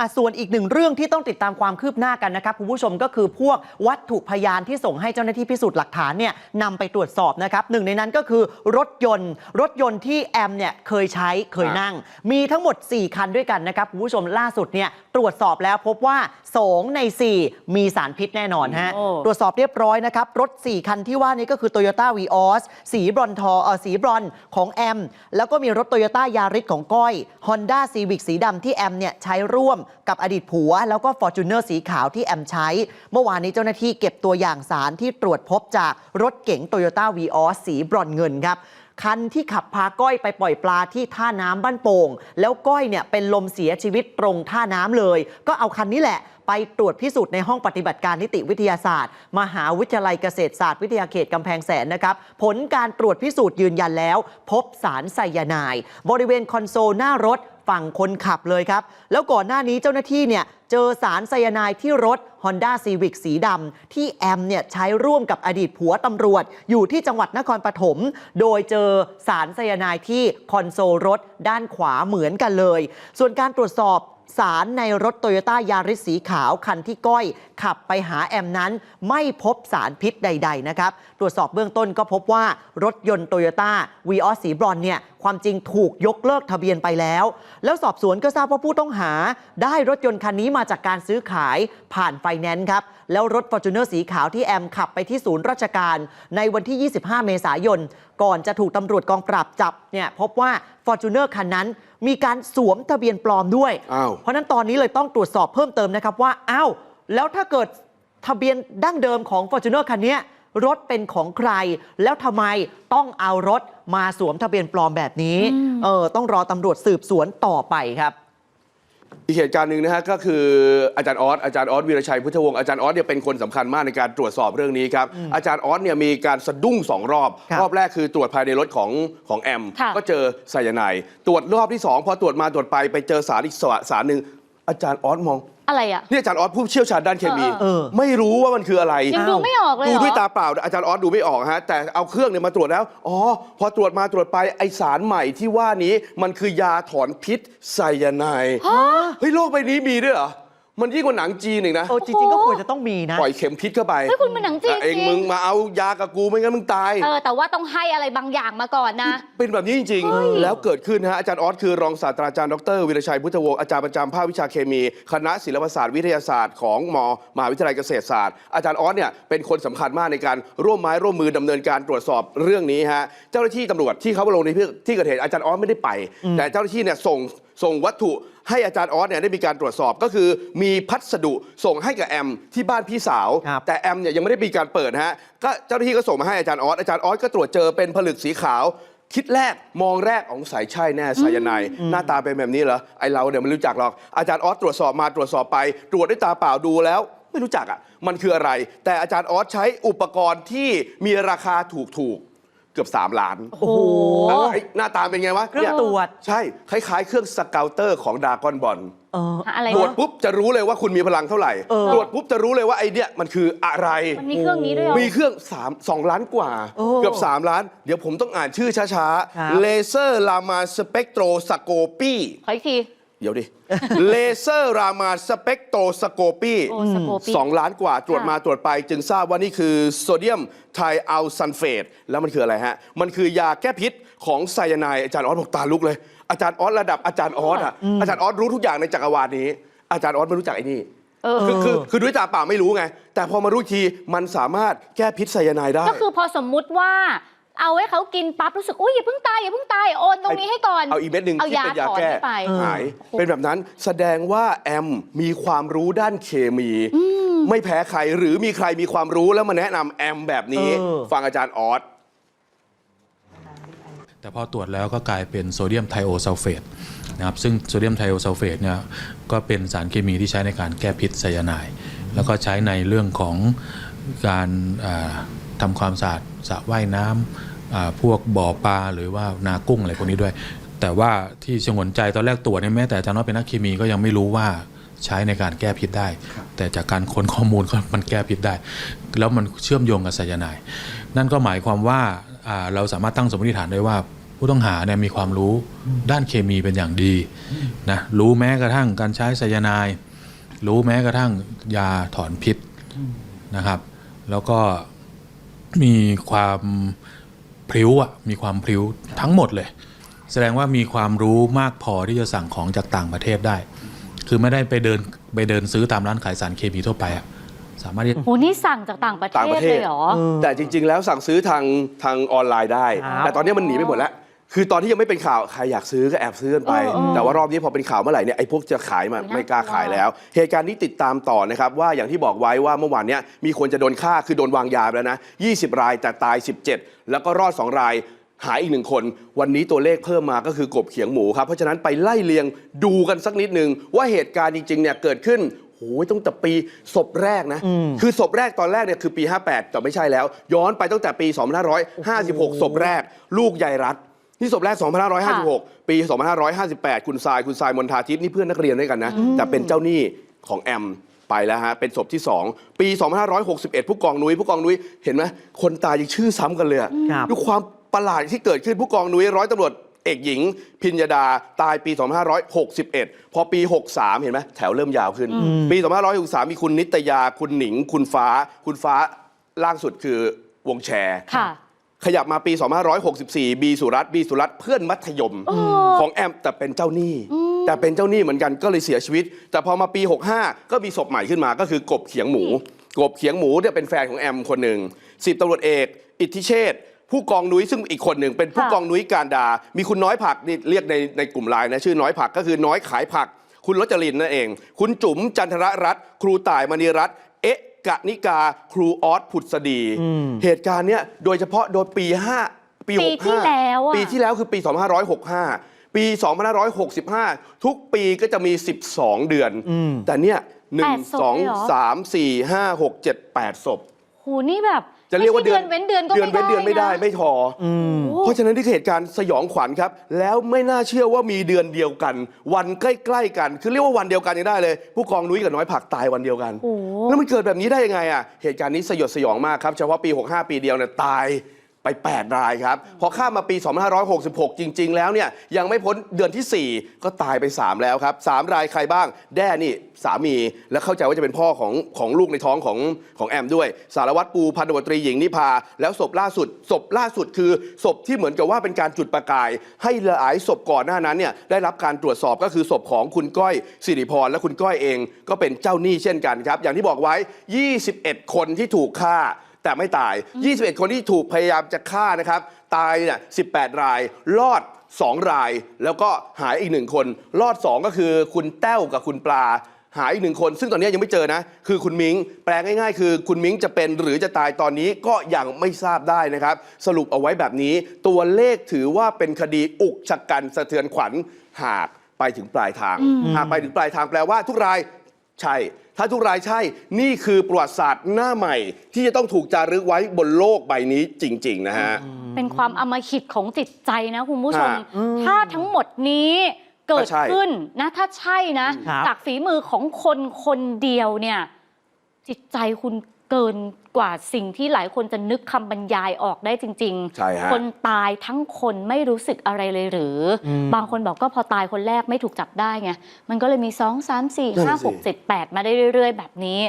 อะส่วนอีกหนึ่งเรื่องที่ต้องติดตามความคืบหน้ากันนะครับคุณผู้ชมก็คือพวกวัตถุพยานที่ส่งให้เจ้าหน้าที่พิสูจน์หลักฐานเนี่ยนำไปตรวจสอบนะครับหนึ่งในนั้นก็คือรถยนต์ รถยนต์ที่แอมเนี่ยเคยใช้เคยนั่ง มีทั้งหมด 4 คันด้วยกันนะครับคุณผู้ชมล่าสุดเนี่ยตรวจสอบแล้วพบว่า 2 ใน 4 มีสารพิษแน่นอนฮะโอ้ตรวจสอบเรียบร้อยนะครับรถ 4 คันที่ว่านี้ก็คือ Toyota v ีออสสีบรอนทอเออสีบรอนของแอมแล้วก็มีรถ Toyota ยาริสของก้อย Honda Civic สีดำที่แอมเนี่ยใช้ร่วมกับอดีตผัว แล้วก็ Fortuner สีขาวที่แอมใช้ เมื่อวานนี้เจ้าหน้าที่เก็บตัวอย่างสารที่ตรวจพบจากรถเก๋ง Toyota v ีออสสีบรอนเงินครับคันที่ขับพาก้อยไปปล่อยปลาที่ท่าน้ำบ้านโป่ง แล้วก้อยเนี่ยเป็นลมเสียชีวิตตรงท่าน้ำเลย ก็เอาคันนี้แหละ ไปตรวจพิสูจน์ในห้องปฏิบัติการนิติวิทยาศาสตร์ มหาวิทยาลัยเกษตรศาสตร์วิทยาเขตกำแพงแสนนะครับ ผลการตรวจพิสูจน์ยืนยันแล้ว พบสารไซยาไนด์บริเวณคอนโซลหน้ารถ ฝั่งคนขับเลยครับ แล้วก่อนหน้านี้เจ้าหน้าที่เนี่ยเจอสารไซยาไนด์ที่รถ Honda Civic สีดำที่แอมเนี่ยใช้ร่วมกับอดีตผัวตำรวจ อยู่ที่จังหวัดนครปฐมโดยเจอสารไซยาไนด์ที่คอนโซลรถด้านขวาเหมือนกันเลย ส่วนการตรวจสอบสารในรถโตโยต้ายาริสสีขาวคันที่ก้อย ขับไปหาแอมนั้น ไม่พบสารพิษใด ๆ นะครับ ตรวจสอบเบื้องต้นก็พบว่ารถยนต์โตโยต้าวีออสสีบรอนเนี่ย ความจริงถูกยกเลิกทะเบียนไปแล้ว แล้วสอบสวนก็ทราบว่าผู้ต้องหา ได้รถยนต์คันนี้มาจากการซื้อขายผ่านไฟแนนซ์ครับ แล้วรถ f o r t u n e r สีขาวที่แอมขับไปที่ศูนย์ราชการ ในวันที่ 25 เมษายน ก่อนจะถูกตำรวจกองปราบจับเนี่ยพบว่า f o r t u n e r คันนั้นมีการสวมทะเบียนปลอมด้วยอ้าวเพราะฉะนั้นตอนนี้เลยต้องตรวจสอบเพิ่มเติมนะครับว่า อ้าว แล้วถ้าเกิดทะเบียนดั้งเดิมของ f o r t u n e r คันเนี้ย รถเป็นของใคร แล้วทำไมต้องเอารถมาสวมทะเบียนปลอมแบบนี้เออต้องรอตำรวจสืบสวนต่อไปครับอีกเหตุการณ์หนึ่งนะฮะก็คืออาจารย์ออสอาจารย์ออสวีรชัยพุทธวงศ์อาจารย์ออสเนี่ยเป็นคนสำคัญมากในการตรวจสอบเรื่องนี้ครับอาจารย์ออสเนี่ยมีการสะดุ้งสองรอบครับรอบแรกคือตรวจภายในรถของของแอมค่ะก็เจอไซยาไนด์ตรวจรอบที่สองพอตรวจมาตรวจไปไปเจอสารอีกสารสารหนึ่งอาจารย์ออสมอง อะไรอะนี่อาจารย์ออสผู้เชี่ยวชาญด้านเคมี เออ ไม่รู้ว่ามันคืออะไร ยังดูไม่ออกเลยดูเหรอ ด้วยตาเปล่าอาจารย์ออสดูไม่ออกฮะแต่เอาเครื่องเนี่ยมาตรวจแล้ว อ๋อ พอตรวจมาตรวจไปไอสารใหม่ที่ว่านี้มันคือยาถอนพิษไซยาไนด์เฮ้ยโลกใบนี้มีด้วยเหรอ มันยิ่งกว่าหนังจีนอีกนะเออจริงๆก็ควรจะต้องมีนะ ปล่อยเข็มพิษเข้าไปเฮ้ยคุณเป็นหนังจีนแต่เองจริง มึงมาเอายากับกูไม่งั้นมึงตาย เออแต่ว่าต้องให้อะไรบางอย่างมาก่อนนะ เป็นแบบนี้จริง ๆ แล้วเกิดขึ้นนะฮะอาจารย์ออสคือรองศาสตราจารย์ดรวิรชัยพุทธวงศ์อาจารย์ประจำภาควิชาเคมี คณะศิลปศาสตร์วิทยาศาสตร์ของมมหาวิทยาลัยเกษตรศาสตร์ อาจารย์ออสเนี่ยเป็นคนสำคัญมากในการร่วมไม้ร่วมมือดำเนินการตรวจสอบเรื่องนี้ฮะเจ้าหน้าที่ตำรวจที่เขามาลงในที่เกิดเหตุอาจารย์ออสไม่ได้ไป แต่เจ้าหน้าที่เนี่ยส่งส่งวัตถุ ให้อาจารย์ออสเนี่ยได้มีการตรวจสอบก็คือมีพัสดุส่งให้กับแอมที่บ้านพี่สาว ครับ แต่แอมเนี่ยยังไม่ได้มีการเปิดฮะก็เจ้าหน้าที่ก็ส่งมาให้อาจารย์ออสอาจารย์ออสก็ตรวจเจอเป็นผลึกสีขาว คิดแรกมองแรกของสายใช่แน่ไซยาไนด์หน้าตาเป็นแบบนี้เหรอไอเราเนี่ยไม่รู้จักหรอกอาจารย์ออสตรวจสอบมาตรวจสอบไป ตรวจด้วยตาเปล่าดูแล้ว ไม่รู้จักอะมันคืออะไร แต่อาจารย์ออสใช้อุปกรณ์ที่มีราคาถูกๆ เกือบ 3 ล้านโอ้โหไอ้หน้าตาเป็นไงวะเครื่องนี่ยตรวจ ใช่ คล้ายๆ เครื่องสเกลเตอร์ของดากอนบอลเอออะไรตรวจนะปุ๊บจะรู้เลยว่าคุณมีพลังเท่าไหร่เออตรวจปุ๊บจะรู้เลยว่าไอเนี้ยมันคืออะไร มันมีเครื่องนี้ด้วยเหรอมีเครื่อง3 2ล้านกว่าโอ้เกือบ 3 ล้าน เดี๋ยวผมต้องอ่านชื่อช้าครับๆเลเซอร์รามาสเปกโตรสโกปีขออีกที เดี๋ยวดิ เลเซอร์รามาสเปกโตรสโกปีโอ้สโคปีสองล้านกว่าตรวจค่ะมาตรวจไป จึงทราบว่านี่คือโซเดียมไทอัลซันเฟต แล้วมันคืออะไรฮะ มันคือยาแก้พิษของไซยาไนด์อาจารย์ออสบอกตาลุกเลย อาจารย์ออสระดับอาจารย์ออสอะอาจารย์ออสรู้ทุกอย่างในจักรวาลนี้ อาจารย์ออสไม่รู้จักไอ้นี่เออ คือคือคือด้วยตาเปล่าไม่รู้ไง แต่พอมารู้อีกทีมันสามารถแก้พิษไซยาไนด์ได้ ก็คือพอสมมุติว่า เอาให้เขากินปั๊บรู้สึกอุ้ยอย่าเพิ่งตายอย่าเพิ่งตายโอนตรงนี้ให้ก่อนเอาอีกเม็ดหนึ่งเอาที่ยาเป็นยาถอนแก้ให้ไป หาย เป็นแบบนั้นแสดงว่าแอมมีความรู้ด้านเคมี ไม่แพ้ใครหรือมีใครมีความรู้แล้วมาแนะนำแอมแบบนี้ เออ ฟังอาจารย์ออส แต่พอตรวจแล้วก็กลายเป็นโซเดียมไทโอซัลเฟตนะครับซึ่งโซเดียมไทโอซัลเฟตเนี่ยก็เป็นสารเคมีที่ใช้ในการแก้พิษไซยาไนด์แล้วก็ใช้ในเรื่องของการอ่าทำความสะอาดสระว่ายน้ำอ่า พวกบ่อปลาหรือว่านากุ้งอะไรพวกนี้ด้วย แต่ว่าที่ชงนใจตอนแรกตรวจเนี่ยแม้แต่อาจารย์น้อยเป็นนักเคมีก็ยังไม่รู้ว่าใช้ในการแก้พิษได้ แต่จากการค้นข้อมูลก็มันแก้พิษได้ แล้วมันเชื่อมโยงกับไซยาไนด์นั่นก็หมายความว่าอ่าเราสามารถตั้งสมมติฐานได้ว่าผู้ต้องหาเนี่ยมีความรู้ด้านเคมีเป็นอย่างดีนะรู้แม้กระทั่งการใช้ไซยาไนด์รู้แม้กระทั่งยาถอนพิษนะครับ แล้วก็มีความ พริ้วอะมีความพริ้วทั้งหมดเลย แสดงว่ามีความรู้มากพอที่จะสั่งของจากต่างประเทศได้ คือไม่ได้ไปเดินไปเดินซื้อตามร้านขายสารเคมีทั่วไปอะสามารถที่โหนี่สั่งจากต่างประเทต่างศประเทเลศ ยเหรอ แต่จริง ๆ แล้วสั่งซื้อทางทางออนไลน์ได้ ครับ แต่ตอนนี้มันหนีไปหมดแล้ว คือตอนที่ยังไม่เป็นข่าวใครอยากซื้อก็แอบซื้อกันไป เออเออแต่ว่ารอบนี้พอเป็นข่าวเมื่อไหร่เนี่ยไอ้พวกจะขายมาน่ากลัวไม่กล้าขายแล้ว เหตุการณ์นี้ติดตามต่อนะครับว่าอย่างที่บอกไว้ว่าเมื่อวานเนี้ยมีคนจะโดนฆ่าคือโดนวางยาไปแล้วนะ 20 รายแต่ตาย 17 แล้วก็รอด 2 รายหายอีกหนึ่งคน วันนี้ตัวเลขเพิ่มมาก็คือกบเขียงหมูครับเพราะฉะนั้นไปไล่เลียงดูกันสักนิดนึงว่าเหตุการณ์จริงๆเนี่ยเกิดขึ้นโอ้ยตั้งแต่ปีศพแรกนะ คือศพแรกตอนแรกเนี่ยคือปี 58แต่ไม่ใช่แล้ว ย้อนไปตั้งแต่ปี2556ศพแรก ลูกยายรัฐ นี่ศพแรก 2556 ปี 2558 คุณทราย คุณทรายมนทาทิพย์นี่เพื่อนนักเรียนด้วยกันนะ แต่เป็นเจ้าหนี้ของแอมไปแล้วฮะ เป็นศพที่ 2 ปี 2561 ผู้กองนุ้ย ผู้กองนุ้ย เห็นไหมคนตายยังชื่อซ้ำกันเลยอะครับด้วยความประหลาดที่เกิดขึ้น ผู้กองนุ้ยร้อยตำรวจเอกหญิง พิญญาดาตายปี 2561 พอปี 63 เห็นไหมแถวเริ่มยาวขึ้น ปี 2563 มีคุณนิตยา คุณหนิง คุณฟ้า คุณฟ้าล่างสุดคือวงแชร์ค่ะ ขยับมาปี 2564 บีสุรัตน์บีสุรัตน์เพื่อนมัธยมของแอมแต่เป็นเจ้าหนี้ แต่เป็นเจ้าหนี้เหมือนกันก็เลยเสียชีวิต แต่พอมาปี 65 ก็มีศพใหม่ขึ้นมาก็คือกบเขียงหมู กบเขียงหมูเนี่ยเป็นแฟนของแอมคนหนึ่งสิบตำรวจเอก อิทธิเชษฐ์ผู้กองนุ้ยซึ่งอีกคนหนึ่งเป็นผู้ค่ะกองนุ้ยการดา มีคุณน้อยผักนี่เรียกในในกลุ่มไลน์นะชื่อน้อยผักก็คือน้อยขายผัก คุณรจรินนั่นเอง คุณจุ๋มจันทรรัตน์ครูต่ายมณีรัตน์เอ๊ะ กะนิกาครูออสผุดสดี เหตุการณ์เนี้ยโดยเฉพาะโดยปี 5 ปี ปีที่65แล้วอะปีที่แล้วคือปี 2565 ปี 2565 ทุกปีก็จะมี 12 เดือน แต่เนี่ยหนึ่แปงดศพสองเลยเหรอสามสี่ห้าหกเจ็ดแปดศพโหนี่แบบ จะเรียกว่าไม่ใช่เดือนเว้นเดือนก็เดือนเว้นเดือนไม่ได้นะไม่พออโอ้เพราะฉะนั้นนี่คือเหตุการณ์สยองขวัญครับ แล้วไม่น่าเชื่อว่ามีเดือนเดียวกัน วันใกล้ๆกัน คือเรียกว่าวันเดียวกันยังได้เลย ผู้กองนุ้ยกับน้อยผักตายวันเดียวกันโอ้แล้วมันเกิดแบบนี้ได้ยังไงอะเหตุการณ์นี้สยดสยองมากครับเฉพาะปี 65 ปีเดียวเนี่ยตาย ไป 8 รายครับ พอข้ามมาปี 2566 จริง ๆ แล้วเนี่ยยังไม่พ้นเดือนทีสี่ 4 ก็ตายไป 3 แล้วครับ 3 รายใครบ้าง แด้นี่สามี และเข้าใจว่าจะเป็นพ่อของของลูกในท้องของของแอมด้วย สารวัตรปูพันธบตรีหญิงนิพา แล้วศพล่าสุด ศพล่าสุดคือ ศพที่เหมือนกับว่าเป็นการจุดประกาย ให้หลายศพก่อนหน้านั้นเนี่ยได้รับการตรวจสอบก็คือศพของคุณก้อยสิริพรและคุณก้อยเอง ก็เป็นเจ้าหนี้เช่นกันครับอย่างที่บอกไว้ 21 คนที่ถูกฆ่า แต่ไม่ตาย 21 คนที่ถูกพยายามจะฆ่านะครับ ตายเนี่ย18 ราย รอด 2 ราย แล้วก็หายอีกหนึ่งคน รอด 2 ก็คือคุณแต้วกับคุณปลา หายอีกหนึ่งคน ซึ่งตอนนี้ยังไม่เจอนะ คือคุณมิง แปลง่ายๆ คือคุณมิงจะเป็นหรือจะตายตอนนี้ก็ยังไม่ทราบได้นะครับ สรุปเอาไว้แบบนี้ ตัวเลขถือว่าเป็นคดีอุกชะกันสะเทือนขวัญหากไปถึงปลายทาง หากไปถึงปลายทางแปลว่าทุกรายใช่ ถ้าทุกรายใช่ นี่คือประวัติศาสตร์หน้าใหม่ ที่จะต้องถูกจารึกไว้บนโลกใบนี้จริง ๆ นะฮะ เป็นความอำมหิตของจิตใจนะคุณผู้ชมฮะถ้าทั้งหมดนี้เกิดก็ใช่ขึ้นนะ ถ้าใช่นะครับจากฝีมือของคนคนเดียวเนี่ย จิตใจคุณ เกินกว่าสิ่งที่หลายคนจะนึกคำบรรยายออกได้จริงใช่ฮะคนตายทั้งคนไม่รู้สึกอะไรเลยหรือ บางคนบอกก็พอตายคนแรกไม่ถูกจับได้ไง มันก็เลยมี 2 3 4นั่น5สิ6 7 8 มาได้เรื่อย ๆ แบบนี้